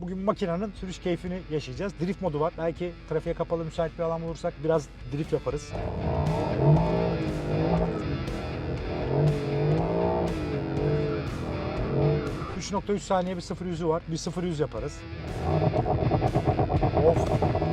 Bugün makinenin sürüş keyfini yaşayacağız. Drift modu var. Belki trafiğe kapalı müsait bir alan bulursak biraz drift yaparız. ...3.3 saniye bir 0 yüzü var. Bir 0 yüz yaparız. Of.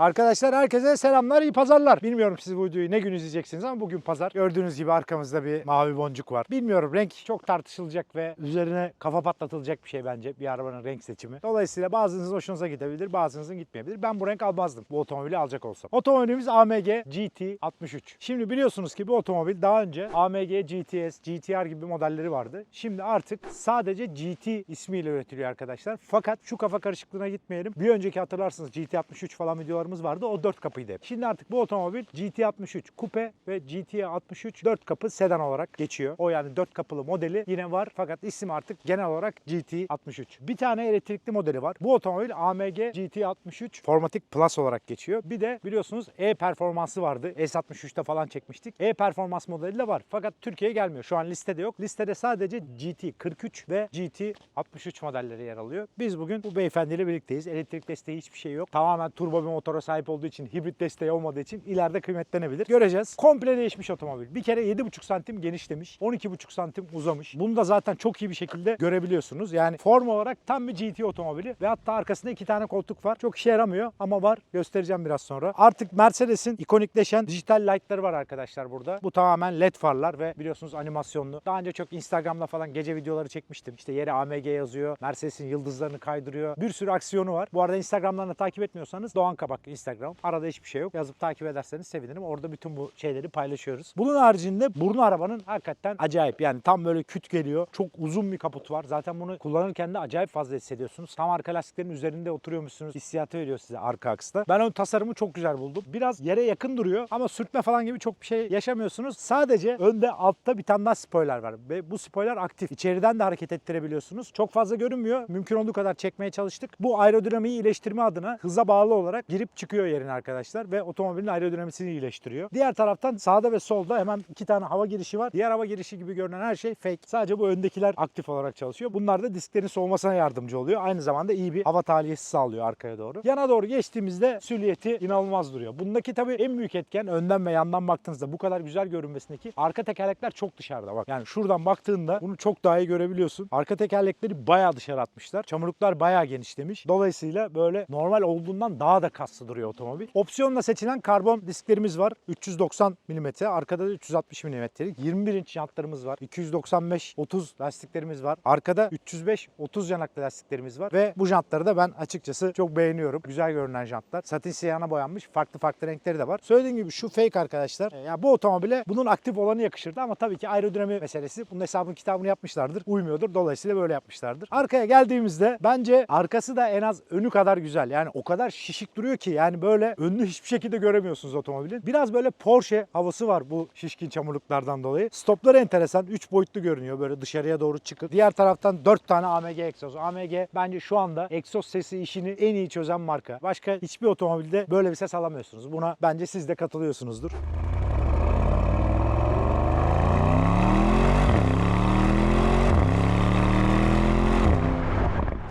Arkadaşlar herkese selamlar, iyi pazarlar. Bilmiyorum siz bu videoyu ne gün izleyeceksiniz ama bugün pazar. Gördüğünüz gibi arkamızda bir mavi boncuk var. Bilmiyorum renk çok tartışılacak ve üzerine kafa patlatılacak bir şey bence bir arabanın renk seçimi. Dolayısıyla bazınızın hoşunuza gidebilir, bazınızın gitmeyebilir. Ben bu renk almazdım bu otomobili alacak olsam. Otomobilimiz AMG GT 63. Şimdi biliyorsunuz ki bu otomobil daha önce AMG GTS, GTR gibi modelleri vardı. Şimdi artık sadece GT ismiyle üretiliyor arkadaşlar. Fakat şu kafa karışıklığına gitmeyelim. Bir önceki hatırlarsınız GT 63 falan videolarımız vardı. O 4 kapıydı. Şimdi artık bu otomobil GT 63 Coupe ve GT 63 4 kapı sedan olarak geçiyor. O yani 4 kapılı modeli yine var fakat isim artık genel olarak GT 63. Bir tane elektrikli modeli var. Bu otomobil AMG GT 63 Formatic Plus olarak geçiyor. Bir de biliyorsunuz E performansı vardı. S63'te falan çekmiştik. E performans modeli de var. Fakat Türkiye'ye gelmiyor. Şu an listede yok. Listede sadece GT 43 ve GT 63 modelleri yer alıyor. Biz bugün bu beyefendiyle birlikteyiz. Elektrik desteği hiçbir şey yok. Tamamen turbo bir motora sahip olduğu için, hibrit desteği olmadığı için ileride kıymetlenebilir. Göreceğiz. Komple değişmiş otomobil. Bir kere 7,5 santim genişlemiş. 12,5 santim uzamış. Bunu da zaten çok iyi bir şekilde görebiliyorsunuz. Yani form olarak tam bir GT otomobili ve hatta arkasında iki tane koltuk var. Çok işe yaramıyor ama var. Göstereceğim biraz sonra. Artık Mercedes'in ikonikleşen dijital light'ları var arkadaşlar burada. Bu tamamen led farlar ve biliyorsunuz animasyonlu. Daha önce çok Instagram'da falan gece videoları çekmiştim. İşte yere AMG yazıyor. Mercedes'in yıldızlarını kaydırıyor. Bir sürü aksiyonu var. Bu arada Instagram'dan da takip etmiyorsanız Doğan Kabak Instagram. Arada hiçbir şey yok. Yazıp takip ederseniz sevinirim. Orada bütün bu şeyleri paylaşıyoruz. Bunun haricinde burnu arabanın hakikaten acayip. Yani tam böyle küt geliyor. Çok uzun bir kaput var. Zaten bunu kullanırken de acayip fazla hissediyorsunuz. Tam arka lastiklerin üzerinde oturuyormuşsunuz. Hissiyatı veriyor size arka aksta. Ben o tasarımı çok güzel buldum. Biraz yere yakın duruyor ama sürtme falan gibi çok bir şey yaşamıyorsunuz. Sadece önde altta bir tane daha spoiler var. Ve bu spoiler aktif. İçeriden de hareket ettirebiliyorsunuz. Çok fazla görünmüyor. Mümkün olduğu kadar çekmeye çalıştık. Bu aerodinamiği iyileştirme adına hıza bağlı olarak girip çıkıyor yerine arkadaşlar ve otomobilin aerodinamisini iyileştiriyor. Diğer taraftan sağda ve solda hemen iki tane hava girişi var. Diğer hava girişi gibi görünen her şey fake. Sadece bu öndekiler aktif olarak çalışıyor. Bunlar da disklerin soğumasına yardımcı oluyor. Aynı zamanda iyi bir hava tahliyesi sağlıyor arkaya doğru. Yana doğru geçtiğimizde süliyeti inanılmaz duruyor. Bundaki tabii en büyük etken önden ve yandan baktığınızda bu kadar güzel görünmesindeki arka tekerlekler çok dışarıda bak. Yani şuradan baktığında bunu çok daha iyi görebiliyorsun. Arka tekerlekleri bayağı dışarı atmışlar. Çamurluklar bayağı genişlemiş. Dolayısıyla böyle normal olduğundan daha da kaslı duruyor otomobil. Opsiyonla seçilen karbon disklerimiz var. 390 mm. Arkada da 360 mm'lik. 21 inç jantlarımız var. 295 30 lastiklerimiz var. Arkada 305 30 yanaklı lastiklerimiz var. Ve bu jantları da ben açıkçası çok beğeniyorum. Güzel görünen jantlar. Satin siyahına boyanmış. Farklı farklı renkleri de var. Söylediğim gibi şu fake arkadaşlar. E, Ya bu otomobile bunun aktif olanı yakışırdı ama tabii ki aerodinami meselesi. Bunun hesabını kitabını yapmışlardır. Uymuyordur. Dolayısıyla böyle yapmışlardır. Arkaya geldiğimizde bence arkası da en az önü kadar güzel. Yani o kadar şişik duruyor ki yani böyle önünü hiçbir şekilde göremiyorsunuz otomobilin. Biraz böyle Porsche havası var bu şişkin çamurluklardan dolayı. Stopları enteresan. 3 boyutlu görünüyor böyle dışarıya doğru çıkıp. Diğer taraftan 4 tane AMG egzoz. AMG bence şu anda egzoz sesi işini en iyi çözen marka. Başka hiçbir otomobilde böyle bir ses alamıyorsunuz. Buna bence siz de katılıyorsunuzdur.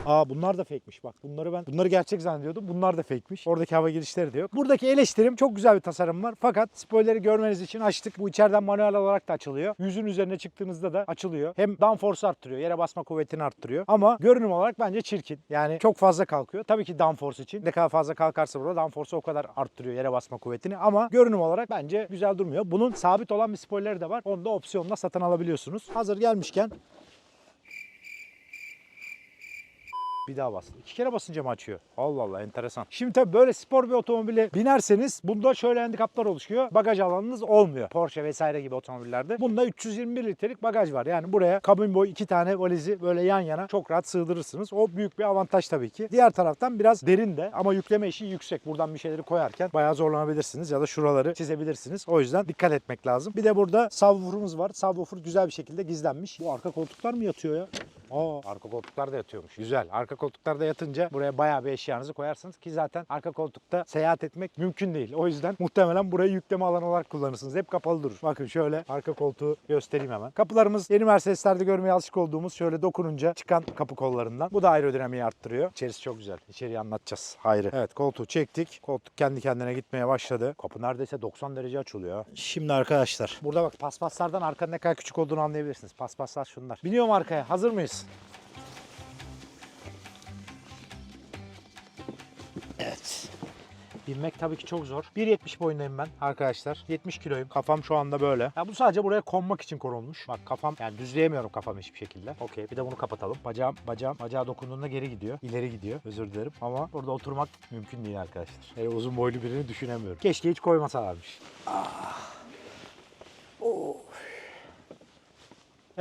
Aa bunlar da fake'miş bak. Bunları ben bunları gerçek zannediyordum. Bunlar da fake'miş. Oradaki hava girişleri de yok. Buradaki eleştirim çok güzel bir tasarım var. Fakat spoiler'i görmeniz için açtık. Bu içeriden manuel olarak da açılıyor. Yüzün üzerine çıktığınızda da açılıyor. Hem downforce arttırıyor. Yere basma kuvvetini arttırıyor. Ama görünüm olarak bence çirkin. Yani çok fazla kalkıyor. Tabii ki downforce için. Ne kadar fazla kalkarsa burada downforce'u o kadar arttırıyor yere basma kuvvetini. Ama görünüm olarak bence güzel durmuyor. Bunun sabit olan bir spoiler'i de var. Onu da opsiyonla satın alabiliyorsunuz. Hazır gelmişken Bir daha bas. İki kere basınca mı açıyor? Allah Allah enteresan. Şimdi tabii böyle spor bir otomobile binerseniz bunda şöyle handikaplar oluşuyor. Bagaj alanınız olmuyor. Porsche vesaire gibi otomobillerde. Bunda 321 litrelik bagaj var. Yani buraya kabin boyu iki tane valizi böyle yan yana çok rahat sığdırırsınız. O büyük bir avantaj tabii ki. Diğer taraftan biraz derin de ama yükleme işi yüksek. Buradan bir şeyleri koyarken bayağı zorlanabilirsiniz ya da şuraları çizebilirsiniz. O yüzden dikkat etmek lazım. Bir de burada subwoofer'ımız var. Subwoofer güzel bir şekilde gizlenmiş. Bu arka koltuklar mı yatıyor ya? Oo, arka koltuklar da yatıyormuş. Güzel. Arka koltuklarda yatınca buraya bayağı bir eşyanızı koyarsınız ki zaten arka koltukta seyahat etmek mümkün değil. O yüzden muhtemelen burayı yükleme alanı olarak kullanırsınız. Hep kapalı durur. Bakın şöyle arka koltuğu göstereyim hemen. Kapılarımız yeni Mercedes'lerde görmeye alışık olduğumuz şöyle dokununca çıkan kapı kollarından. Bu da aerodinamiği arttırıyor. İçerisi çok güzel. İçeriği anlatacağız. Hayrı. Evet koltuğu çektik. Koltuk kendi kendine gitmeye başladı. Kapı neredeyse 90 derece açılıyor. Şimdi arkadaşlar burada bak paspaslardan arkanın ne kadar küçük olduğunu anlayabilirsiniz. Paspaslar şunlar. Biniyorum arkaya. Hazır mıyız? Binmek tabii ki çok zor. 1.70 boyundayım ben arkadaşlar. 70 kiloyum. Kafam şu anda böyle. Ya bu sadece buraya konmak için konulmuş. Bak kafam yani düzleyemiyorum kafamı hiçbir şekilde. Okey bir de bunu kapatalım. Bacağım bacağım bacağa dokunduğunda geri gidiyor. İleri gidiyor. Özür dilerim. Ama burada oturmak mümkün değil arkadaşlar. Hele uzun boylu birini düşünemiyorum. Keşke hiç koymasalarmış. Ah. Oh.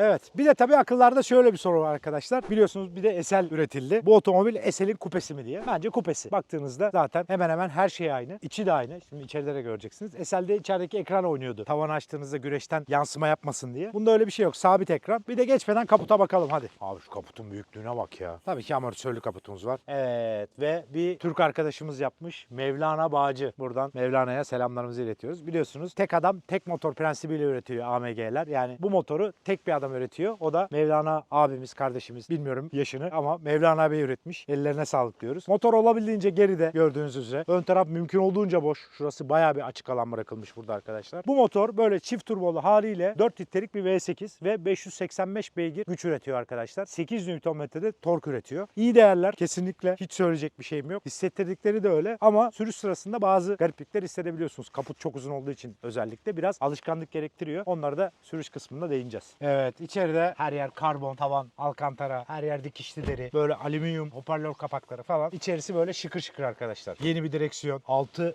Evet. Bir de tabii akıllarda şöyle bir soru var arkadaşlar. Biliyorsunuz bir de Esel üretildi. Bu otomobil Esel'in kupesi mi diye. Bence kupesi. Baktığınızda zaten hemen hemen her şey aynı. İçi de aynı. Şimdi içeride de göreceksiniz. Esel'de içerideki ekran oynuyordu. Tavanı açtığınızda güneşten yansıma yapmasın diye. Bunda öyle bir şey yok. Sabit ekran. Bir de geçmeden kaputa bakalım hadi. Abi şu kaputun büyüklüğüne bak ya. Tabii ki amortisörlü kaputumuz var. Evet ve bir Türk arkadaşımız yapmış. Mevlana Bağcı. Buradan Mevlana'ya selamlarımızı iletiyoruz. Biliyorsunuz tek adam tek motor prensibiyle üretiyor AMG'ler. Yani bu motoru tek bir adam üretiyor. O da Mevlana abimiz, kardeşimiz. Bilmiyorum yaşını ama Mevlana Bey üretmiş. Ellerine sağlık diyoruz. Motor olabildiğince geride gördüğünüz üzere. Ön taraf mümkün olduğunca boş. Şurası bayağı bir açık alan bırakılmış burada arkadaşlar. Bu motor böyle çift turbolu haliyle 4 litrelik bir V8 ve 585 beygir güç üretiyor arkadaşlar. 8 Nm'de tork üretiyor. İyi değerler kesinlikle hiç söyleyecek bir şeyim yok. Hissettirdikleri de öyle ama sürüş sırasında bazı gariplikler hissedebiliyorsunuz. Kaput çok uzun olduğu için özellikle biraz alışkanlık gerektiriyor. Onları da sürüş kısmında değineceğiz. Evet içeride her yer karbon, tavan, alkantara, her yer dikişli deri, böyle alüminyum hoparlör kapakları falan. İçerisi böyle şıkır şıkır arkadaşlar. Yeni bir direksiyon. Altı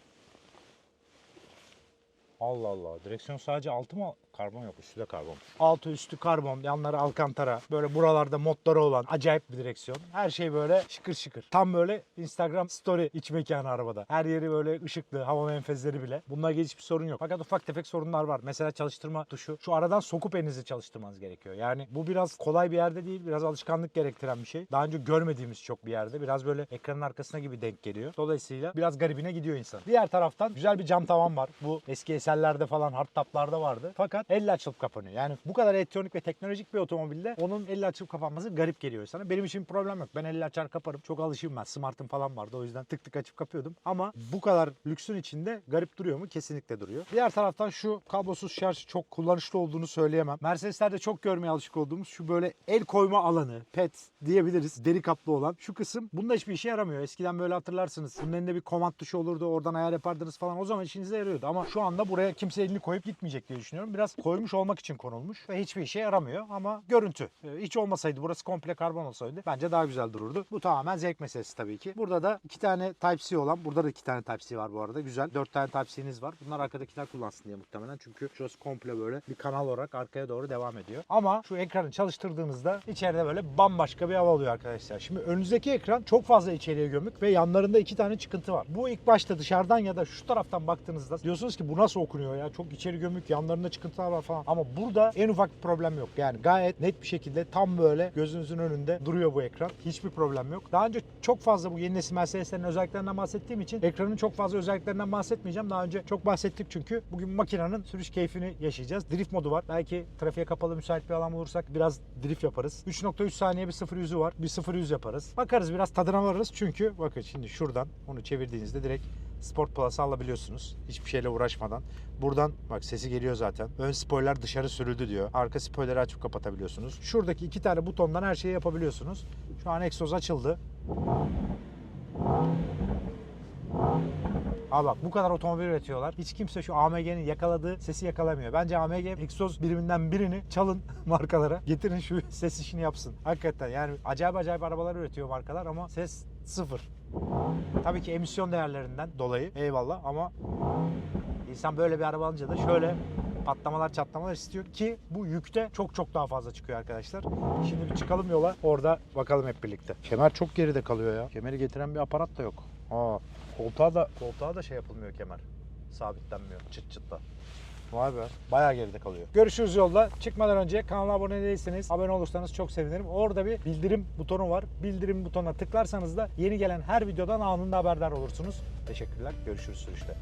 Allah Allah. Direksiyon sadece altı mı? Karbon yok. Üstü de karbon. Altı üstü karbon. Yanları alkantara. Böyle buralarda modları olan acayip bir direksiyon. Her şey böyle şıkır şıkır. Tam böyle Instagram story iç mekanı arabada. Her yeri böyle ışıklı. Hava menfezleri bile. Bunlarla ilgili hiçbir sorun yok. Fakat ufak tefek sorunlar var. Mesela çalıştırma tuşu. Şu aradan sokup elinizi çalıştırmanız gerekiyor. Yani bu biraz kolay bir yerde değil. Biraz alışkanlık gerektiren bir şey. Daha önce görmediğimiz çok bir yerde. Biraz böyle ekranın arkasına gibi denk geliyor. Dolayısıyla biraz garibine gidiyor insan. Diğer taraftan güzel bir cam tavan var. Bu eski eserlerde falan hardtoplarda vardı. Fakat elle açılıp kapanıyor. Yani bu kadar elektronik ve teknolojik bir otomobilde onun elle açılıp kapanması garip geliyor insana. Benim için problem yok. Ben elle açar kaparım. Çok alışığım ben. Smart'ım falan vardı. O yüzden tık tık açıp kapıyordum. Ama bu kadar lüksün içinde garip duruyor mu? Kesinlikle duruyor. Diğer taraftan şu kablosuz şarj çok kullanışlı olduğunu söyleyemem. Mercedes'lerde çok görmeye alışık olduğumuz şu böyle el koyma alanı, pet diyebiliriz. Deri kaplı olan. Şu kısım bunda hiçbir işe yaramıyor. Eskiden böyle hatırlarsınız. Bunun elinde bir komand tuşu olurdu. Oradan ayar yapardınız falan. O zaman işinize yarıyordu. Ama şu anda buraya kimse elini koyup gitmeyecek diye düşünüyorum. Biraz koymuş olmak için konulmuş ve hiçbir işe yaramıyor ama görüntü. Ee, Hiç olmasaydı burası komple karbon olsaydı bence daha güzel dururdu. Bu tamamen zevk meselesi tabii ki. Burada da iki tane Type-C olan, burada da iki tane Type-C var bu arada. Güzel. Dört tane Type-C'niz var. Bunlar arkadakiler kullansın diye muhtemelen. Çünkü şurası komple böyle bir kanal olarak arkaya doğru devam ediyor. Ama şu ekranı çalıştırdığınızda içeride böyle bambaşka bir hava oluyor arkadaşlar. Şimdi önünüzdeki ekran çok fazla içeriye gömük ve yanlarında iki tane çıkıntı var. Bu ilk başta dışarıdan ya da şu taraftan baktığınızda diyorsunuz ki bu nasıl okunuyor ya? Çok içeri gömük, yanlarında var falan. Ama burada en ufak bir problem yok. Yani gayet net bir şekilde tam böyle gözünüzün önünde duruyor bu ekran. Hiçbir problem yok. Daha önce çok fazla bu yeni nesil Mercedes'lerin özelliklerinden bahsettiğim için ekranın çok fazla özelliklerinden bahsetmeyeceğim. Daha önce çok bahsettik çünkü bugün makinenin sürüş keyfini yaşayacağız. Drift modu var. Belki trafiğe kapalı müsait bir alan bulursak biraz drift yaparız. 3.3 saniye bir 0 yüzü var. Bir 0 yüz yaparız. Bakarız biraz tadına varırız çünkü bakın şimdi şuradan onu çevirdiğinizde direkt Sport Plus'ı alabiliyorsunuz. Hiçbir şeyle uğraşmadan. Buradan bak sesi geliyor zaten. Ön spoiler dışarı sürüldü diyor. Arka spoiler'i açıp kapatabiliyorsunuz. Şuradaki iki tane butondan her şeyi yapabiliyorsunuz. Şu an egzoz açıldı. Abi bak bu kadar otomobil üretiyorlar. Hiç kimse şu AMG'nin yakaladığı sesi yakalamıyor. Bence AMG egzoz biriminden birini çalın markalara. Getirin şu ses işini yapsın. Hakikaten yani acayip acayip arabalar üretiyor markalar ama ses sıfır. Tabii ki emisyon değerlerinden dolayı eyvallah ama insan böyle bir araba alınca da şöyle patlamalar çatlamalar istiyor ki bu yükte çok çok daha fazla çıkıyor arkadaşlar. Şimdi bir çıkalım yola orada bakalım hep birlikte. Kemer çok geride kalıyor ya. Kemeri getiren bir aparat da yok. Aa, koltuğa da koltuğa da şey yapılmıyor kemer. Sabitlenmiyor çıt çıtla. Vay be. Bayağı geride kalıyor. Görüşürüz yolda. Çıkmadan önce kanala abone değilseniz abone olursanız çok sevinirim. Orada bir bildirim butonu var. Bildirim butonuna tıklarsanız da yeni gelen her videodan anında haberdar olursunuz. Teşekkürler. Görüşürüz sürüşte.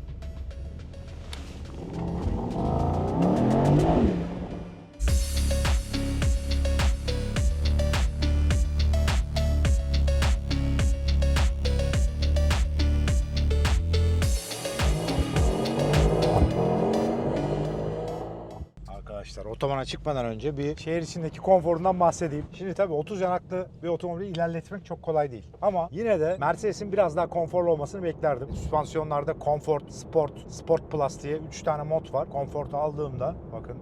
Otobana çıkmadan önce bir şehir içindeki konforundan bahsedeyim. Şimdi tabii 30 yanaklı bir otomobili ilerletmek çok kolay değil. Ama yine de Mercedes'in biraz daha konforlu olmasını beklerdim. Süspansiyonlarda Comfort, Sport, Sport Plus diye 3 tane mod var. Comfort'u aldığımda bakın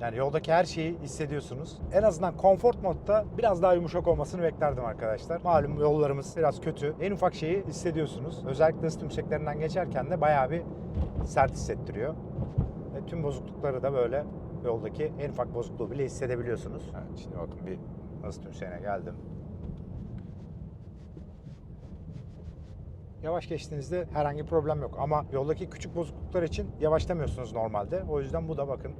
yani yoldaki her şeyi hissediyorsunuz. En azından Comfort modda biraz daha yumuşak olmasını beklerdim arkadaşlar. Malum yollarımız biraz kötü. En ufak şeyi hissediyorsunuz. Özellikle hız tümseklerinden geçerken de bayağı bir sert hissettiriyor. Tüm bozuklukları da böyle yoldaki en ufak bozukluğu bile hissedebiliyorsunuz. Evet, şimdi bakın bir hız tümseğine geldim. Yavaş geçtiğinizde herhangi bir problem yok. Ama yoldaki küçük bozukluklar için yavaşlamıyorsunuz normalde. O yüzden bu da bakın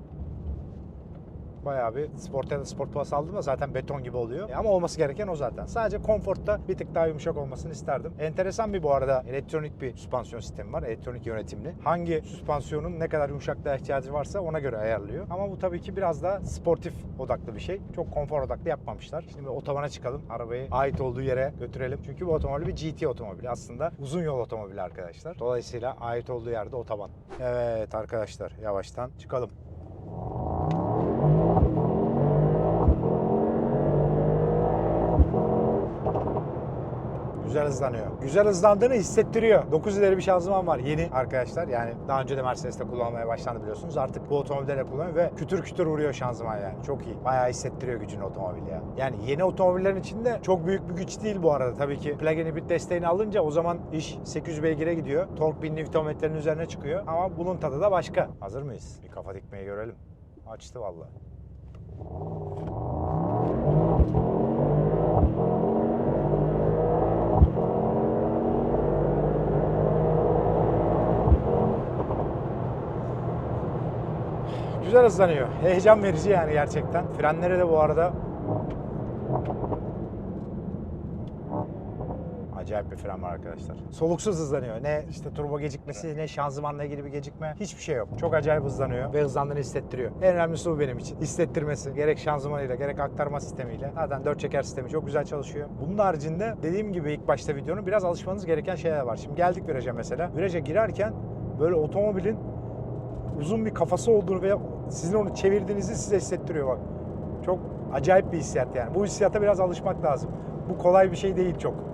bayağı bir Sport ya da Sport Plus aldım da zaten beton gibi oluyor. E Ama olması gereken o zaten. Sadece konforta bir tık daha yumuşak olmasını isterdim. Enteresan bir bu arada elektronik bir süspansiyon sistemi var. Elektronik yönetimli. Hangi süspansiyonun ne kadar yumuşaklığa ihtiyacı varsa ona göre ayarlıyor. Ama bu tabii ki biraz daha sportif odaklı bir şey. Çok konfor odaklı yapmamışlar. Şimdi otobana çıkalım. Arabayı ait olduğu yere götürelim. Çünkü bu otomobil bir GT otomobili. Aslında uzun yol otomobili arkadaşlar. Dolayısıyla ait olduğu yerde otoban. Evet arkadaşlar yavaştan çıkalım. Güzel hızlanıyor. Güzel hızlandığını hissettiriyor. 9 ileri bir şanzıman var yeni arkadaşlar. Yani daha önce de Mercedes'te kullanmaya başlandı biliyorsunuz. Artık bu otomobillere kullanıyor ve kütür kütür vuruyor şanzıman yani. Çok iyi. Bayağı hissettiriyor gücünü otomobil ya. Yani yeni otomobillerin içinde çok büyük bir güç değil bu arada. Tabii ki plug-in hibrit desteğini alınca o zaman iş 800 beygire gidiyor. Tork 1000 Nm'nin üzerine çıkıyor. Ama bunun tadı da başka. Hazır mıyız? Bir kafa dikmeyi görelim. Açtı vallahi. Güzel hızlanıyor. Heyecan verici yani gerçekten. Frenleri de bu arada Acayip bir fren var arkadaşlar. Soluksuz hızlanıyor. Ne işte turbo gecikmesi ne şanzımanla ilgili bir gecikme hiçbir şey yok. Çok acayip hızlanıyor ve hızlandığını hissettiriyor. En önemlisi bu benim için. Hissettirmesi. Gerek şanzımanıyla gerek aktarma sistemiyle. Zaten 4 çeker sistemi çok güzel çalışıyor. Bunun haricinde dediğim gibi ilk başta videonun biraz alışmanız gereken şeyler var. Şimdi geldik viraja mesela. Viraja girerken böyle otomobilin uzun bir kafası olduğunu veya sizin onu çevirdiğinizi size hissettiriyor bak. Çok acayip bir hissiyat yani. Bu hissiyata biraz alışmak lazım. Bu kolay bir şey değil çok.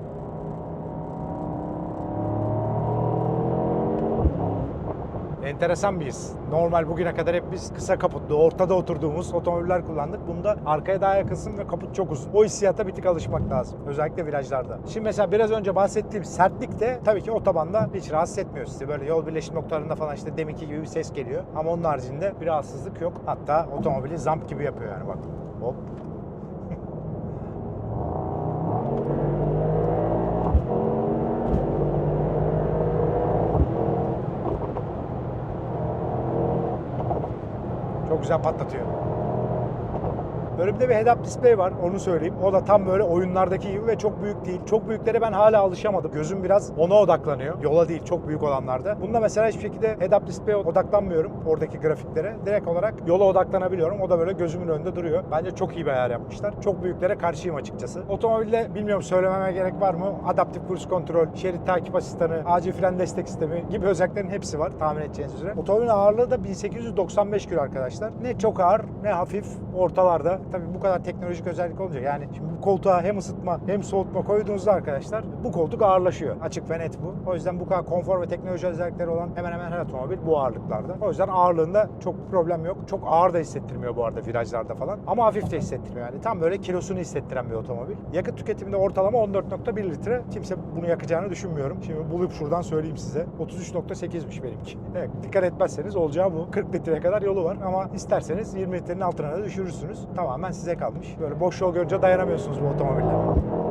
Enteresan bir his. Normal bugüne kadar hep biz kısa kaputlu, ortada oturduğumuz otomobiller kullandık. Bunda arkaya daha yakınsın ve kaput çok uzun. O hissiyata bir tık alışmak lazım. Özellikle virajlarda. Şimdi mesela biraz önce bahsettiğim sertlik de tabii ki otobanda hiç rahatsız etmiyor sizi. Böyle yol birleşim noktalarında falan işte deminki gibi bir ses geliyor. Ama onun haricinde bir rahatsızlık yok. Hatta otomobili zamp gibi yapıyor yani bak. Hop. Çok güzel patlatıyor. Önümde bir head-up display var onu söyleyeyim. O da tam böyle oyunlardaki gibi ve çok büyük değil. Çok büyüklere ben hala alışamadım. Gözüm biraz ona odaklanıyor. Yola değil çok büyük olanlarda. Bunda mesela hiçbir şekilde head-up display'e odaklanmıyorum. Oradaki grafiklere. Direkt olarak yola odaklanabiliyorum. O da böyle gözümün önünde duruyor. Bence çok iyi bir ayar yapmışlar. Çok büyüklere karşıyım açıkçası. Otomobilde bilmiyorum söylememe gerek var mı? Adaptif cruise kontrol, şerit takip asistanı, acil fren destek sistemi gibi özelliklerin hepsi var tahmin edeceğiniz üzere. Otomobilin ağırlığı da 1895 kilo arkadaşlar. Ne çok ağır ne hafif ortalarda. Tabii bu kadar teknolojik özellik olunca yani şimdi bu koltuğa hem ısıtma hem soğutma koyduğunuzda arkadaşlar bu koltuk ağırlaşıyor. Açık ve net bu. O yüzden bu kadar konfor ve teknoloji özellikleri olan hemen hemen her otomobil bu ağırlıklarda. O yüzden ağırlığında çok problem yok. Çok ağır da hissettirmiyor bu arada virajlarda falan. Ama hafif de hissettirmiyor yani. Tam böyle kilosunu hissettiren bir otomobil. Yakıt tüketiminde ortalama 14.1 litre. Kimse bunu yakacağını düşünmüyorum. Şimdi bulup şuradan söyleyeyim size. 33.8'miş benimki. Evet, dikkat etmezseniz olacağı bu. 40 litreye kadar yolu var ama isterseniz 20 litrenin altına da düşürürsünüz. Tamamen size kalmış. Böyle boş yol görünce dayanamıyorsunuz bu otomobille.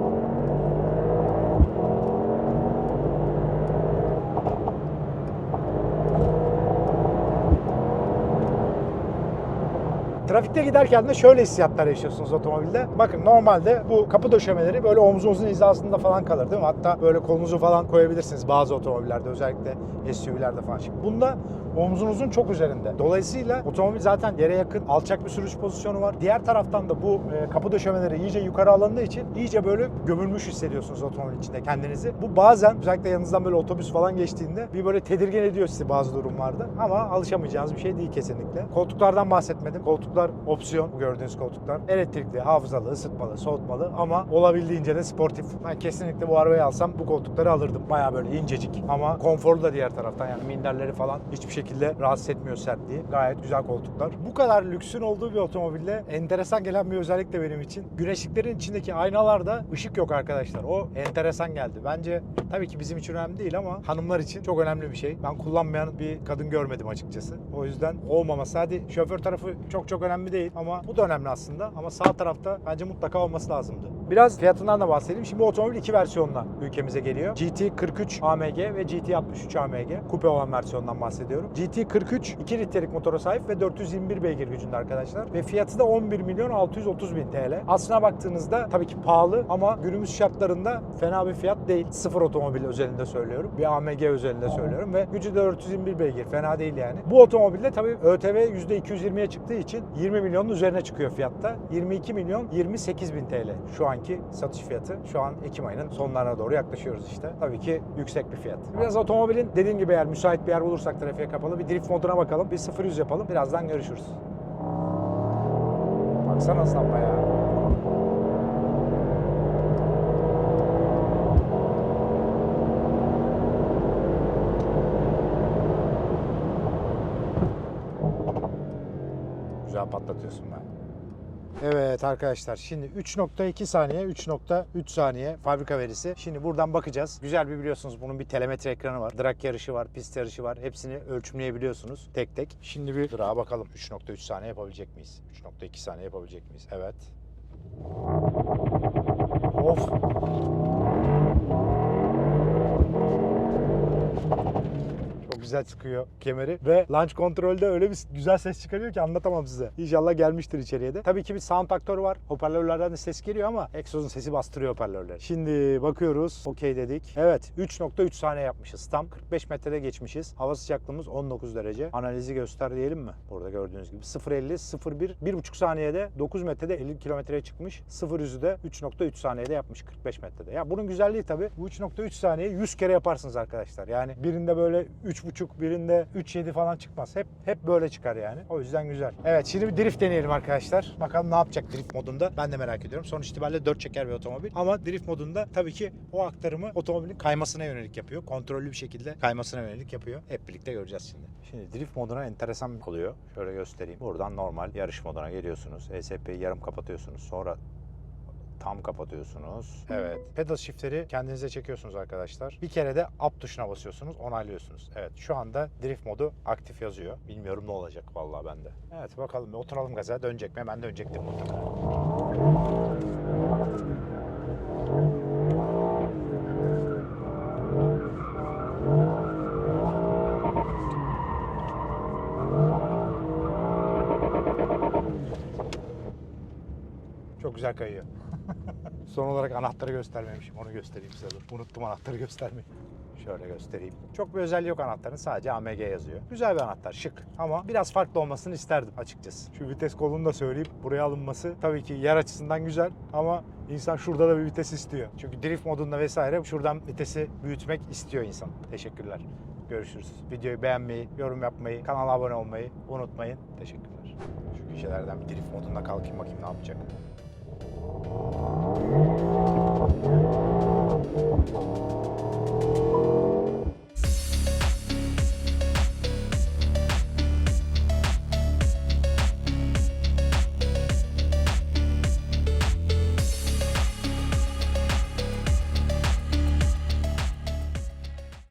Trafikte giderken de şöyle hissiyatlar yaşıyorsunuz otomobilde. Bakın normalde bu kapı döşemeleri böyle omzunuzun hizasında falan kalır değil mi? Hatta böyle kolunuzu falan koyabilirsiniz bazı otomobillerde özellikle SUV'lerde falan. Şimdi bunda omzunuzun çok üzerinde. Dolayısıyla otomobil zaten yere yakın, alçak bir sürüş pozisyonu var. Diğer taraftan da bu e, kapı döşemeleri iyice yukarı alındığı için iyice böyle gömülmüş hissediyorsunuz otomobil içinde kendinizi. Bu bazen özellikle yanınızdan böyle otobüs falan geçtiğinde bir böyle tedirgin ediyor sizi bazı durumlarda. Ama alışamayacağınız bir şey değil kesinlikle. Koltuklardan bahsetmedim. Koltuklar opsiyon bu gördüğünüz koltuklar. Elektrikli, hafızalı, ısıtmalı, soğutmalı ama olabildiğince de sportif. Ben kesinlikle bu arabayı alsam bu koltukları alırdım. Baya böyle incecik ama konforlu da diğer taraftan yani minderleri falan hiçbir şekilde rahatsız etmiyor sertliği. Gayet güzel koltuklar. Bu kadar lüksün olduğu bir otomobilde enteresan gelen bir özellik de benim için. Güneşliklerin içindeki aynalarda ışık yok arkadaşlar. O enteresan geldi. Bence tabii ki bizim için önemli değil ama hanımlar için çok önemli bir şey. Ben kullanmayan bir kadın görmedim açıkçası. O yüzden olmaması. Hadi şoför tarafı çok çok önemli değil ama bu da önemli aslında. Ama sağ tarafta bence mutlaka olması lazımdı. Biraz fiyatından da bahsedeyim. Şimdi otomobil iki versiyonla ülkemize geliyor. GT43 AMG ve GT63 AMG. Kupe olan versiyondan bahsediyorum. GT43 2 litrelik motora sahip ve 421 beygir gücünde arkadaşlar. Ve fiyatı da 11 milyon 630 bin TL. Aslına baktığınızda tabii ki pahalı ama günümüz şartlarında fena bir fiyat değil. Sıfır otomobil özelinde söylüyorum. Bir AMG özelinde söylüyorum ve gücü de 421 beygir. Fena değil yani. Bu otomobilde tabii ÖTV %220'ye çıktığı için 20 milyonun üzerine çıkıyor fiyatta. 22 milyon 28 bin TL şu anki satış fiyatı. Şu an Ekim ayının sonlarına doğru yaklaşıyoruz işte. Tabii ki yüksek bir fiyat. Biraz otomobilin dediğim gibi eğer müsait bir yer bulursak trafiğe kapalı bir drift moduna bakalım. Bir 0-100 yapalım. Birazdan görüşürüz. Baksana ıslanma ya. Güzel patlatıyorsun ben. Evet arkadaşlar şimdi 3.2 saniye 3.3 saniye fabrika verisi. Şimdi buradan bakacağız. Güzel bir biliyorsunuz bunun bir telemetre ekranı var. Drag yarışı var, pist yarışı var. Hepsini ölçümleyebiliyorsunuz tek tek. Şimdi bir drağa bakalım 3.3 saniye yapabilecek miyiz? 3.2 saniye yapabilecek miyiz? Evet. Of. Güzel çıkıyor kemeri ve launch kontrolde öyle bir güzel ses çıkarıyor ki anlatamam size. İnşallah gelmiştir içeriye de. Tabii ki bir sound aktörü var. Hoparlörlerden de ses geliyor ama egzozun sesi bastırıyor hoparlörleri. Şimdi bakıyoruz. Okey dedik. Evet 3.3 saniye yapmışız tam. 45 metrede geçmişiz. Hava sıcaklığımız 19 derece. Analizi göster diyelim mi? Burada gördüğünüz gibi 0.50, 0.1, 1.5 saniyede 9 metrede 50 kilometreye çıkmış. 0 yüzü de 3.3 saniyede yapmış 45 metrede. Ya bunun güzelliği tabii bu 3.3 saniye 100 kere yaparsınız arkadaşlar. Yani birinde böyle 3.5 birinde 3.7 falan çıkmaz. Hep hep böyle çıkar yani. O yüzden güzel. Evet şimdi bir drift deneyelim arkadaşlar. Bakalım ne yapacak drift modunda. Ben de merak ediyorum. Sonuç itibariyle 4 çeker bir otomobil. Ama drift modunda tabii ki o aktarımı otomobilin kaymasına yönelik yapıyor. Kontrollü bir şekilde kaymasına yönelik yapıyor. Hep birlikte göreceğiz şimdi. Şimdi drift moduna enteresan oluyor. Şöyle göstereyim. Buradan normal yarış moduna geliyorsunuz. ESP'yi yarım kapatıyorsunuz. Sonra tam kapatıyorsunuz. Evet. Pedal shift'leri kendinize çekiyorsunuz arkadaşlar. Bir kere de up tuşuna basıyorsunuz, onaylıyorsunuz. Evet, şu anda drift modu aktif yazıyor. Bilmiyorum ne olacak vallahi bende. Evet, bakalım oturalım gaza. Dönecek mi? Hemen dönecektir mutlaka. Çok güzel kayıyor. Son olarak anahtarı göstermemişim. Onu göstereyim size. Dur. Unuttum anahtarı göstermeyi. Şöyle göstereyim. Çok bir özelliği yok anahtarın. Sadece AMG yazıyor. Güzel bir anahtar. Şık. Ama biraz farklı olmasını isterdim açıkçası. Şu vites kolunu da söyleyeyim. Buraya alınması tabii ki yer açısından güzel ama insan şurada da bir vites istiyor. Çünkü drift modunda vesaire şuradan vitesi büyütmek istiyor insan. Teşekkürler. Görüşürüz. Videoyu beğenmeyi, yorum yapmayı, kanala abone olmayı unutmayın. Teşekkürler. Şu köşelerden bir drift modunda kalkayım bakayım ne yapacak. Thank you.